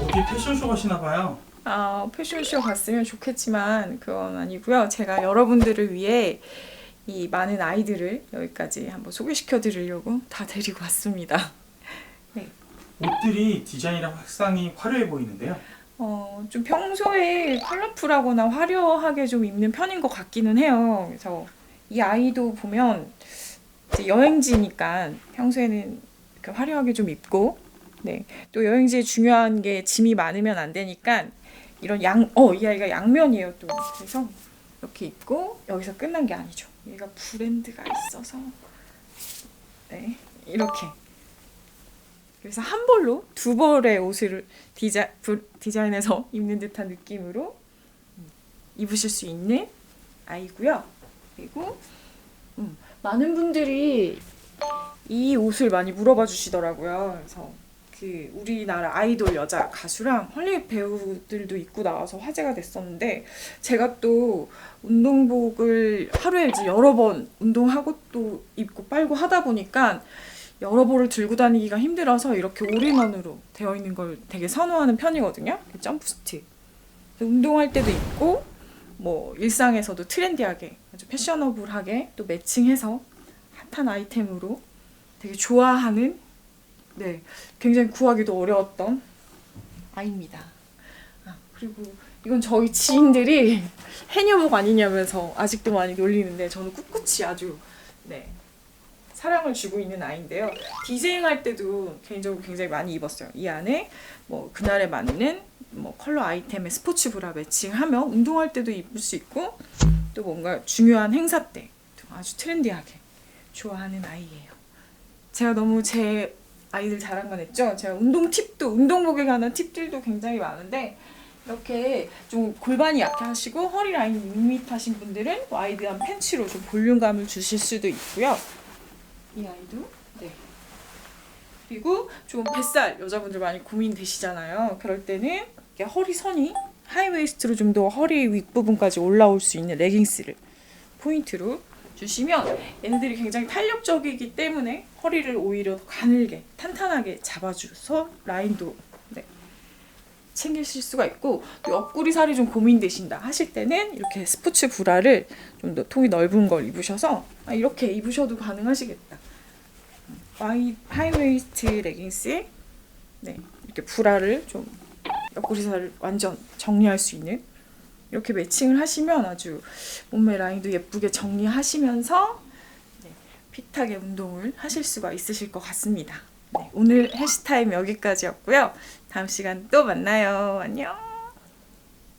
어디 패션쇼 가시나 봐요. 아, 패션쇼 갔으면 좋겠지만 그건 아니고요. 제가 여러분들을 위해 이 많은 아이들을 여기까지 한번 소개시켜 드리려고 다 데리고 왔습니다. 옷들이 디자인이랑 색상이 화려해 보이는데요. 어, 좀 평소에 컬러풀하거나 화려하게 좀 입는 편인 것 같기는 해요. 그래서 이 아이도 보면 여행지니까 평소에는 화려하게 좀 입고, 네. 또 여행지에 중요한 게 짐이 많으면 안 되니까 이런 양, 어, 이 아이가 양면이에요 또. 그래서 이렇게 입고 여기서 끝난 게 아니죠. 얘가 브랜드가 있어서, 네. 이렇게. 그래서 한 벌로 두 벌의 옷을 디자, 부, 디자인해서 입는 듯한 느낌으로 입으실 수 있는 아이고요. 그리고 음, 많은 분들이 이 옷을 많이 물어봐 주시더라고요. 그래서 그 우리나라 아이돌 여자 가수랑 헐리우드 배우들도 입고 나와서 화제가 됐었는데 제가 또 운동복을 하루에 여러 번 운동하고 또 입고 빨고 하다 보니까 여러 벌을 들고 다니기가 힘들어서 이렇게 올인원으로 되어 있는 걸 되게 선호하는 편이거든요. 이 점프 스틱. 그래서 운동할 때도 입고 뭐 일상에서도 트렌디하게 아주 패셔너블하게 또 매칭해서 핫한 아이템으로 되게 좋아하는 네 굉장히 구하기도 어려웠던 아이입니다. 아, 그리고 이건 저희 지인들이 해녀복 아니냐면서 아직도 많이 놀리는데 저는 꿋꿋이 아주 네 사랑을 주고 있는 아이인데요. 디제잉 할 때도 개인적으로 굉장히 많이 입었어요. 이 안에 뭐 그날에 맞는 뭐 컬러 아이템의 스포츠 브라 매칭하며 운동할 때도 입을 수 있고 또 뭔가 중요한 행사 때 아주 트렌디하게 좋아하는 아이예요. 제가 너무 제 아이들 자랑만 했죠. 제가 운동 팁도 운동복에 관한 팁들도 굉장히 많은데 이렇게 좀 골반이 약하시고 허리 라인이 밋밋하신 분들은 와이드한 팬츠로 좀 볼륨감을 주실 수도 있고요. 이 아이도 네. 그리고 좀 뱃살 여자분들 많이 고민되시잖아요. 그럴 때는 허리 선이 하이웨이스트로 좀 더 허리 윗부분까지 올라올 수 있는 레깅스를 포인트로 주시면 얘네들이 굉장히 탄력적이기 때문에 허리를 오히려 더 가늘게 탄탄하게 잡아줘서 라인도 네, 챙기실 수가 있고 또 옆구리 살이 좀 고민되신다 하실 때는 이렇게 스포츠 브라를 좀 더 통이 넓은 걸 입으셔서 아, 이렇게 입으셔도 가능하시겠다. 와이 하이웨이스트 레깅스에 네, 이렇게 브라를 좀 옆구리 살을 완전 정리할 수 있는 이렇게 매칭을 하시면 아주 몸매 라인도 예쁘게 정리하시면서 네, 핏하게 운동을 하실 수가 있으실 것 같습니다. 네, 오늘 해시타임 여기까지였고요. 다음 시간 또 만나요. 안녕.